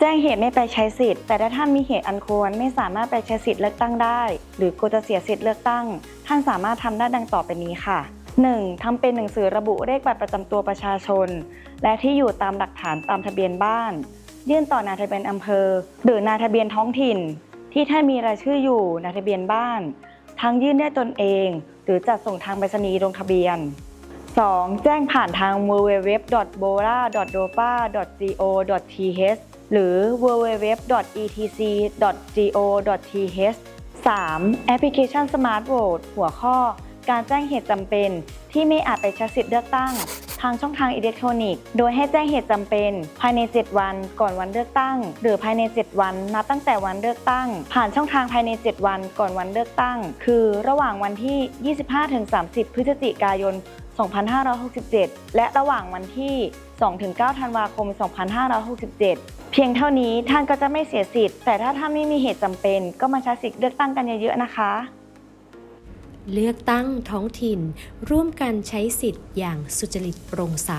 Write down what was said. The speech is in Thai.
แจ้งเหตุไม่ไปใช้สิทธิ์ แต่ถ้าท่านมีเหตุอันควรไม่สามารถไปใช้สิทธิ์เลือกตั้งได้ หรือกลัวจะเสียสิทธิ์เลือกตั้ง ท่านสามารถทำได้ดังต่อไปนี้ค่ะ 1. ทำเป็นหนังสือระบุเลขบัตรประจำตัวประชาชน และที่อยู่ตามหลักฐานตามทะเบียนบ้าน ยื่นต่อนายทะเบียนอำเภอ หรือนายทะเบียนท้องถิ่น ที่ท่านมีรายชื่ออยู่ในทะเบียนบ้าน ทั้งยื่นได้ตนเอง หรือจัดส่งทางไปรษณีย์ลงทะเบียน 2. แจ้งผ่านทาง www.bora.dopa.go.th หรือ www.etc.go.th 3. แอปพลิเคชัน Smart Vote หัวข้อ การแจ้งเหตุจำเป็น ที่ไม่อาจไปใช้สิทธิ์เลือกตั้ง ทางช่องทางอิเล็กทรอนิกส์ โดยให้แจ้งเหตุจำเป็น ภายใน 7 วันก่อนวันเลือกตั้ง หรือภายใน 7 วันนับตั้งแต่วันเลือกตั้ง ผ่านช่องทางภายใน 7 วันก่อนวันเลือกตั้ง คือระหว่างวันที่ 25-30 พฤศจิกายน 2567 และระหว่างวันที่ 2-9 ธันวาคม 2567 เพียงเท่านี้ท่านก็จะไม่เสียสิทธิ์ แต่ถ้าท่านไม่มีเหตุจำเป็น ก็มาใช้สิทธิ์เลือกตั้งกันเยอะๆนะคะ เลือกตั้งท้องถิ่น ร่วมกันใช้สิทธิ์อย่างสุจริตโปร่งใส